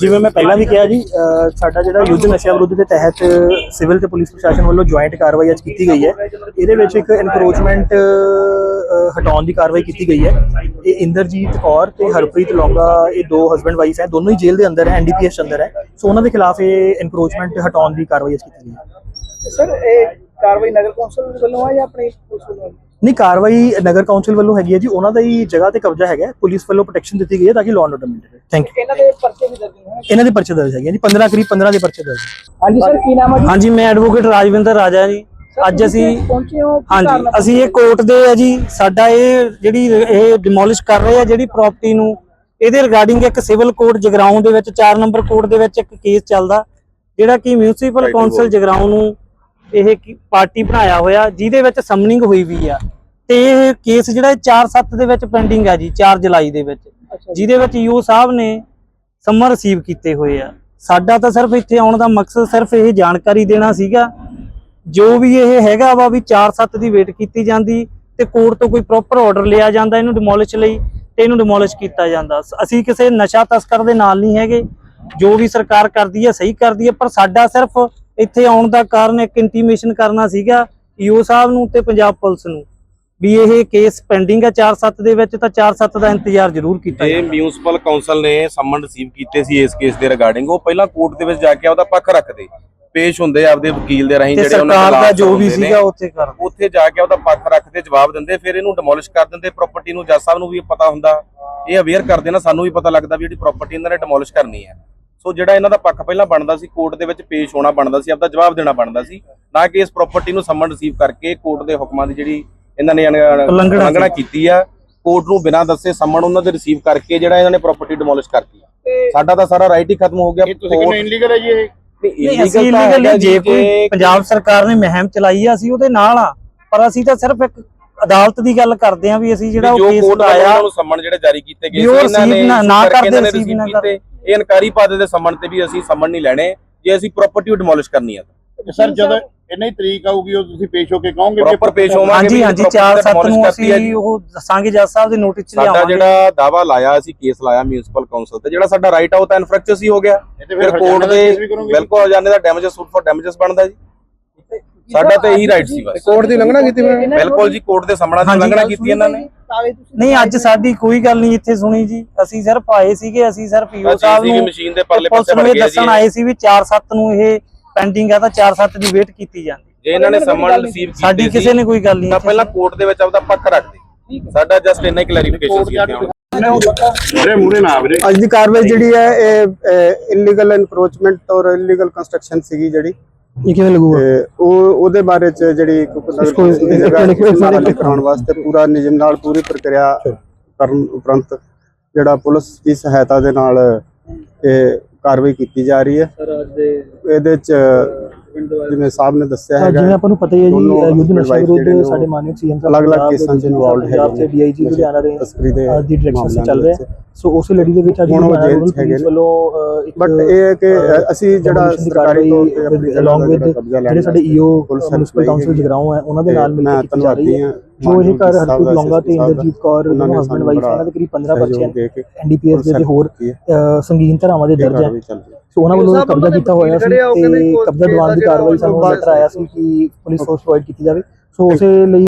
ਜਿਵੇਂ ਮੈਂ ਪਹਿਲਾਂ ਵੀ ਕਿਹਾ ਜੀ, ਅਹ, ਸਾਡਾ ਜਿਹੜਾ ਯੁੱਧ ਨਸ਼ਾ ਵਿਰੁੱਧ ਦੇ ਤਹਿਤ ਸਿਵਲ ਤੇ ਪੁਲਿਸ ਪ੍ਰਸ਼ਾਸਨ ਵੱਲੋਂ ਜੁਆਇੰਟ ਕਾਰਵਾਈ ਅੱਜ ਕੀਤੀ ਗਈ ਹੈ। ਇਹਦੇ ਵਿੱਚ ਇੱਕ ਐਨਕਰੋਚਮੈਂਟ ਹਟਾਉਣ ਦੀ ਕਾਰਵਾਈ ਕੀਤੀ ਗਈ ਹੈ। ਇਹ ਇੰਦਰਜੀਤ ਕੌਰ ਤੇ ਹਰਪ੍ਰੀਤ ਲੌਂਗਾ, ਇਹ ਦੋ ਹਸਬੰਡ ਵਾਈਫ ਹੈ, ਦੋਨੋਂ ਹੀ ਜੇਲ੍ਹ ਦੇ ਅੰਦਰ ਹੈ ਐਨਡੀਪੀਐਸ ਅੰਦਰ ਹੈ। ਸੋ ਉਹਨਾਂ ਦੇ ਖਿਲਾਫ ਇਹ ਐਨਕਰੋਚਮੈਂਟ ਹਟਾਉਣ ਦੀ ਕਾਰਵਾਈ ਅੱਜ ਕੀਤੀ ਗਈ ਹੈ। ਸਰ, ਇਹ ਕਾਰਵਾਈ ਨਗਰ ਕੌਂਸਲ ਵੱਲੋਂ ਆ ਜਾਂ ਆਪਣੀ ਪੁਲਿਸ ਵੱਲੋਂ ਨਹੀਂ ਕਾਰਵਾਈ ਨਗਰ ਕੌਂਸਲ ਵੱਲੋਂ ਹੈਗੀ ਹੈ ਜੀ ਉਹਨਾਂ ਦਾ ਹੀ ਜਗ੍ਹਾ ਤੇ ਕਬਜ਼ਾ ਹੈਗਾ ਹੈ। ਪੁਲਿਸ ਵੱਲੋਂ ਪ੍ਰੋਟੈਕਸ਼ਨ ਦਿੱਤੀ ਗਈ ਹੈ ਤਾਂ ਕਿ ਲਾਅ ਐਂਡ ਆਰਡਰ ਮੇਨਟੇਨ ਰਹੇ ਥੈਂਕ ਯੂ ਇਹਨਾਂ ਦੇ ਪਰਚੇ ਵੀ ਦਰਜ ਨੇ। ਇਹਨਾਂ ਦੇ ਪਰਚੇ ਦਰਜ ਹੈਗੇ ਜੀ 15 ਕਰੀਬ 15 ਦੇ ਪਰਚੇ ਦਰਜ ਹਾਂਜੀ ਸਰ ਕੀ ਨਾਮ ਹੈ ਜੀ? ਹਾਂਜੀ ਮੈਂ ਐਡਵੋਕੇਟ ਰਾਜਵਿੰਦਰ ਰਾਜਾ ਜੀ। ਅੱਜ ਅਸੀਂ ਪਹੁੰਚੇ ਹੋ ਕੀ ਹਾਂਜੀ? ਅਸੀਂ ਇਹ ਕੋਰਟ ਦੇ ਆ ਜੀ ਸਾਡਾ ਇਹ ਜਿਹੜੀ ਇਹ ਡਿਮੋਲਿਸ਼ ਕਰ ਰਹੇ ਆ ਜਿਹੜੀ ਪ੍ਰਾਪਰਟੀ ਨੂੰ ਇਹਦੇ ਰਿਗਾਰਡਿੰਗ ਇੱਕ ਸਿਵਲ ਕੋਰਟ ਜਗਰਾਉਂ ਦੇ ਵਿੱਚ 4 ਨੰਬਰ ਕੋਰਟ ਦੇ ਵਿੱਚ ਇੱਕ ਕੇਸ ਚੱਲਦਾ ਜਿਹੜਾ ਕਿ ਮਿਊਨਿਸਪਲ ਕਾਉਂਸਲ ਜਗਰਾਉਂ ਨੂੰ ਇਹ ਕੀ- ਪਾਰਟੀ ਬਣਾਇਆ ਹੋਇਆ ਜਿਹਦੇ ਵਿੱਚ ਸਮਨਿੰਗ ਹੋਈ ਵੀ ਆ। ਤੇ ਇਹ ਕੇਸ ਜਿਹੜਾ 4-7 ਦੇ ਵਿੱਚ ਪੈਂਡਿੰਗ ਆ ਜੀ 4 ਜੁਲਾਈ ਦੇ ਵਿੱਚ। ਜਿਹਦੇ ਵਿੱਚ ਯੂ ਸਾਹਿਬ ਨੇ ਸਮਨ ਰਿਸੀਵ ਕੀਤੇ ਹੋਏ ਆ। ਸਾਡਾ ਤਾਂ ਸਿਰਫ ਇੱਥੇ ਆਉਣ ਦਾ ਮਕਸਦ ਸਿਰਫ ਇਹ ਜਾਣਕਾਰੀ ਦੇਣਾ ਸੀਗਾ। ਜੋ ਵੀ ਇਹ ਹੈਗਾ ਵਾ ਵੀ 4-7 ਦੀ ਵੇਟ ਕੀਤੀ ਜਾਂਦੀ ਤੇ ਕੋਰਟ ਤੋਂ ਕੋਈ ਪ੍ਰੋਪਰ ਆਰਡਰ ਲਿਆ ਜਾਂਦਾ ਇਹਨੂੰ ਡਿਮੋਲਿਸ਼ ਲਈ ਤੇ ਇਹਨੂੰ ਡਿਮੋਲਿਸ਼ ਕੀਤਾ ਜਾਂਦਾ। ਅਸੀਂ ਕਿਸੇ ਨਸ਼ਾ ਤਸਕਰ ਦੇ ਨਾਲ ਨਹੀਂ ਹੈਗੇ। ਜੋ ਵੀ ਸਰਕਾਰ ਕਰਦੀ ਹੈ ਸਹੀ ਕਰਦੀ ਹੈ ਪਰ ਸਾਡਾ ਸਿਰਫ ਇੱਥੇ ਆਉਣ ਦਾ ਕਾਰਨ ਇੱਕ ਇੰਟੀਮੇਸ਼ਨ ਕਰਨਾ ਸੀਗਾ ਈਓ ਸਾਹਿਬ ਨੂੰ ਤੇ ਪੰਜਾਬ ਪੁਲਿਸ ਨੂੰ ਵੀ ਇਹ ਕੇਸ ਪੈਂਡਿੰਗ ਹੈ 4-7 ਦੇ ਵਿੱਚ ਤਾਂ 4-7 ਦਾ ਇੰਤਜ਼ਾਰ ਜ਼ਰੂਰ ਕੀਤਾ ਇਹ ਮਿਊਨਿਸਪਲ ਕਾਉਂਸਲ ਨੇ ਸੰਮਨ ਰਿਸੀਵ ਕੀਤੇ ਸੀ ਇਸ ਕੇਸ ਦੇ ਰਿਗਾਰਡਿੰਗ ਉਹ ਪਹਿਲਾਂ ਕੋਰਟ ਦੇ ਵਿੱਚ ਜਾ ਕੇ ਆਪਦਾ ਪੱਖ ਰੱਖਦੇ ਪੇਸ਼ ਹੁੰਦੇ ਆਪਦੇ ਵਕੀਲ ਦੇ ਰਾਹੀਂ ਜਿਹੜੇ ਉਹਨਾਂ ਦਾ ਜੋ ਵੀ ਸੀਗਾ ਉੱਥੇ ਕਰ ਉੱਥੇ ਜਾ ਕੇ ਉਹਦਾ ਪੱਖ ਰੱਖਦੇ ਜਵਾਬ ਦਿੰਦੇ ਫਿਰ ਇਹਨੂੰ ਡਿਮੋਲਿਸ਼ ਕਰ ਦਿੰਦੇ ਪ੍ਰਾਪਰਟੀ ਨੂੰ ਜੱਜ ਸਾਹਿਬ ਨੂੰ ਵੀ ਪਤਾ ਹੁੰਦਾ। ਇਹ ਅਵੇਅਰ ਕਰਦੇ ਨਾ ਸਾਨੂੰ ਵੀ ਪਤਾ ਲੱਗਦਾ ਵੀ ਜਿਹੜੀ ਪ੍ਰਾਪਰਟੀ ਇਹਨਾਂ ਨੇ ਡਿਮੋਲਿਸ਼ ਕਰਨੀ ਹੈ। ਸੋ ਜਿਹੜਾ ਇਹਨਾਂ ਦਾ ਪੱਖ ਪਹਿਲਾਂ ਬਣਦਾ ਸੀ ਕੋਰਟ ਦੇ ਵਿੱਚ ਪੇਸ਼ ਹੋਣਾ ਬਣਦਾ ਸੀ ਆਪਦਾ ਜਵਾਬ ਦੇਣਾ ਬਣਦਾ ਸੀ ਨਾ ਕਿ ਇਸ ਪ੍ਰਾਪਰਟੀ ਨੂੰ ਸੰਮਨ ਰਿਸੀਵ ਕਰਕੇ ਕੋਰਟ ਦੇ ਹੁਕਮਾਂ ਦੀ ਜਿਹੜੀ ਇਹਨਾਂ ਨੇ ਉਲੰਘਣਾ ਕੀਤੀ। ਆ। ਕੋਰਟ ਨੂੰ ਬਿਨਾਂ ਦੱਸੇ ਸੰਮਨ ਉਹਨਾਂ ਦੇ ਰਿਸੀਵ ਕਰਕੇ ਜਿਹੜਾ ਇਹਨਾਂ ਨੇ ਪ੍ਰਾਪਰਟੀ ਡਿਮੋਲਿਸ਼ ਕਰਤੀ ਸਾਡਾ ਤਾਂ ਸਾਰਾ ਰਾਈਟ ਹੀ ਖਤਮ ਹੋ ਗਿਆ। ਤੁਸੀਂ ਕਿੰਨੇ ਇਨਲੀਗਲ ਹੈ ਜੀ ਇਹ? ਨਹੀਂ ਅਸੀਂ illegal ਨਹੀਂ ਜੇ ਕੋਈ ਪੰਜਾਬ ਸਰਕਾਰ ਨੇ ਮਹਿਮ ਚਲਾਈ ਆ ਅਸੀਂ ਉਹਦੇ ਨਾਲ ਆ। ਪਰ ਅਸੀਂ ਤਾਂ ਸਿਰਫ ਇੱਕ ਅਦਾਲਤ ਦੀ ਗੱਲ ਕਰਦੇ ਆ ਵੀ ਅਸੀਂ ਜਿਹੜਾ ਉਹ ਕੇਸ ਲਾਇਆ ਉਹਨਾਂ ਨੂੰ ਸੰਮਨ ਜਿਹੜੇ ਜਾਰੀ ਕੀਤੇ ਗਏ ਇਹਨਾਂ ਨੇ ਨਾ- ਕਰਦੇ, ਇਹਨਾਂ ਨੇ ਕੀਤੇ। ਇਹ ਇਨਕਾਰੀ ਪਾਦੇ ਦੇ ਸੰਮਨ ਤੇ ਵੀ ਅਸੀਂ ਸੰਮਨ ਨਹੀਂ ਲੈਣੇ ਜੇ ਅਸੀਂ ਪ੍ਰਾਪਰਟੀ ਡਿਮੋਲਿਸ਼ ਕਰਨੀ ਆ ਸਰ ਜਦੋਂ ਇੰਨੀ ਤਰੀਕ ਆਊਗੀ ਉਹ ਤੁਸੀਂ ਪੇਸ਼ ਹੋ ਕੇ ਕਹੋਗੇ ਪ੍ਰੋਪਰ ਪੇਸ਼ ਹੋਵਾਂਗੇ ਹਾਂਜੀ ਹਾਂਜੀ property 4 ਤਾਂ 7 demolish ਨੂੰ। ਅਸੀਂ ਉਹ ਦੱਸਾਂਗੇ ਜੱਜ ਸਾਹਿਬ ਦੇ ਨੋਟਿਸ ਚ ਸਾਡਾ ਲਿਆਵਾਂਗੇ ਜਿਹੜਾ ਦਾਵਾ ਲਾਇਆ ਅਸੀਂ ਕੇਸ ਲਾਇਆ ਮਿਊਨਿਸਪਲ ਕਾਉਂਸਲ ਤੇ ਜਿਹੜਾ ਸਾਡਾ ਰਾਈਟ ਆ ਉਹ ਤਾਂ ਇਨਫਰੈਕਚਸ ਹੀ ਹੋ ਗਿਆ। ਇਹ ਤੇ ਫਿਰ ਫਿਰ ਕੋਰਟ ਦੇ ਕੇਸ ਵੀ ਕਰੋਗੇ ਬਿਲਕੁਲ ਹਜ਼ਾਨੇ ਦਾ ਡੈਮੇਜਸ ਸੂਟ ਫॉर ਡੈਮੇਜਸ ਬਣਦਾ ਜੀ ਸਾਡਾ ਤਾਂ ਇਹੀ ਰਾਈਟ ਸੀ ਬਸ। ਕੋਰਟ ਦੀ ਲੰਘਣਾ ਕੀਤੀ ਬਿਲਕੁਲ ਜੀ ਕੋਰਟ ਦੇ ਸਾਹਮਣਾ ਦੀ ਹਾਂਜੀ, ਉਲੰਘਣਾ ਕੀਤੀ ਇਹਨਾਂ ਨੇ। ਨਹੀਂ ਅੱਜ ਸਾਡੀ ਕੋਈ ਗੱਲ ਨਹੀਂ ਇੱਥੇ ਸੁਣੀ ਜੀ। ਅਸੀਂ ਸਿਰਫ ਆਏ ਸੀਗੇ ਅਸੀਂ ਸਿਰਫ ਅਸੀਂ ਸਾਹਿਬ ਨੂੰ ਮਸ਼ੀਨ ਦੇ ਪਰਲੇ ਪੁਲਿਸ ਪਾਸੇ ਨੂੰ ਵੜ ਇਹ ਗਏ ਦੱਸਣ ਜੀ। ਆਏ ਸੀ ਵੀ 4 7 ਨੂੰ ਇਹ ਪੈਂਡਿੰਗ ਆ ਤਾਂ 4 7 ਦੀ ਵੇਟ ਕੀਤੀ ਜਾਂਦੀ। ਜੇ ਇਹਨਾਂ ਨੇ ਸੰਮਨ ਰਿਸੀਵ ਕੀਤੀ। ਸਾਡੀ ਕਿਸੇ ਨੇ ਕੋਈ ਗੱਲ ਨਹੀਂ ਤਾਂ ਪਹਿਲਾਂ ਕੋਰਟ ਦੇ ਵਿੱਚ ਆਪਦਾ ਪੱਖ ਰੱਖਦੇ ਸਾਡਾ ਜਸਟ ਇੰਨਾ ਹੀ ਕਲੈਰੀਫਿਕੇਸ਼ਨ ਸੀ ਇੱਥੇ ਹੁਣ ਮੂਰੇ ਮੂਰੇ ਨਾ ਵੀਰੇ। ਅੱਜ ਦੀ ਕਾਰਵਾਈ ਜਿਹੜੀ ਹੈ ਇਹ ਇਲੀਗਲ ਐਨਕਰੋਚਮੈਂਟ ਔਰ ਇਲੀਗਲ ਕੰਸਟਰਕਸ਼ਨ ਸੀਗੀ ਜਿਹੜੀ। ਇਹ ਕਿਵੇਂ ਲੱਗੂਗਾ? ਤੇ ਉਹ ਉਹਦੇ ਬਾਰੇ ਚ ਜਿਹੜੀ ਕਰਾਉਣ ਵਾਸਤੇ ਪੂਰਾ ਨਿਯਮ ਨਾਲ ਪੂਰੀ ਪ੍ਰਕਿਰਿਆ ਕਰਨ ਉਪਰੰਤ ਜਿਹੜਾ ਪੁਲਿਸ ਦੀ ਸਹਾਇਤਾ ਦੇ ਨਾਲ ਇਹ ਕਾਰਵਾਈ ਕੀਤੀ ਜਾ ਰਹੀ ਹੈ। ਇਹਦੇ ਚ ਜਿਵੇਂ ਸਾਹਿਬ ਨੇ ਦੱਸਿਆ ਹਾਂ, ਹੈਗਾ ਜਿਵੇਂ ਆਪਾਂ ਨੂੰ ਪਤਾ ਹੀ ਹੈ ਜੀ ਯੁੱਧ ਨਸ਼ਾ ਵਿਰੁੱਧ ਸਾਡੇ ਮਾਨਯੋਗ ਸੀਐਮ ਸਾਹਿਬ ਅਲੱਗ-ਅਲੱਗ ਪੰਜਾਬ ਕੇਸਾਂ 'ਚ ਦੇ ਪੰਜਾਬ ਹੈਗੇ ਤੇ ਡੀਆਈਜੀ ਲੁਧਿਆਣਾ ਦੇ ਤਸਕਰੀ ਦੇ ਦੀ ਡਾਇਰੈਕਸ਼ਨ ਚੱਲ ਦੇ ਰਿਹਾ। ਸੋ ਉਸੇ ਲੜੀ ਦੇ ਵਿੱਚ ਅੱਜ ਹੁਣ ਉਹ ਲੁਧਿਆਣਾ ਜੇਲ੍ਹ 'ਚ ਰੂਰਲ ਪੁਲਿਸ। ਵੱਲੋਂ ਇੱਕ ਬਟ ਇਹ ਹੈ ਕਿ ਅਸੀਂ ਜਿਹੜਾ ਦੀ ਸਰਕਾਰੀ ਤੌਰ ਤੇ ਕਬਜ਼ਾ ਲੈਣ ਜਿਹੜੇ ਸਾਡੇ EO police municipal council. Jagraon ਹੈ ਉਹਨਾਂ ਦੇ ਨਾਲ ਮਿਲ ਕੇ ਕੀਤੀ ਜਾ ਰਹੀ ਹੈ ਹਾਂ ਜੋ ਇਹ ਘਰ ਹਰਪ੍ਰੀਤ ਦਾ, ਲੌਂਗਾ ਤੇ ਇੰਦਰਜੀਤ ਕੌਰ ਉਹਨਾਂ ਦੋਨੋਂ ਹਸਬੰਡ ਵਾਈਫ ਇਹਨਾਂ ਦੇ ਕਰੀਬ 15 ਬੱਚੇ ਹਨ ਦੇ ਐਨਡੀਪੀਐਸ ਦੇ ਹੋਰ ਹੈ। ਸੰਗੀਨ ਧਾਰਾਵਾਂ ਦੇ ਦਰਜ ਹੈ ਸੋ ਉਹਨਾਂ ਵੱਲੋਂ ਕਬਜ਼ਾ ਕੀਤਾ ਹੋਇਆ ਸੀ ਤੇ ਕਬਜ਼ਾ ਦਿਵਾਉਣ ਦੀ ਕਾਰਵਾਈ ਸਾਨੂੰ ਲੈਟਰ ਆਇਆ ਸੀ ਕਿ ਪੁਲਿਸ ਫੋਰਸ ਪ੍ਰੋਵਾਈਡ ਕੀਤੀ ਜਾਵੇ। ਸੋ ਉਸੇ ਲਈ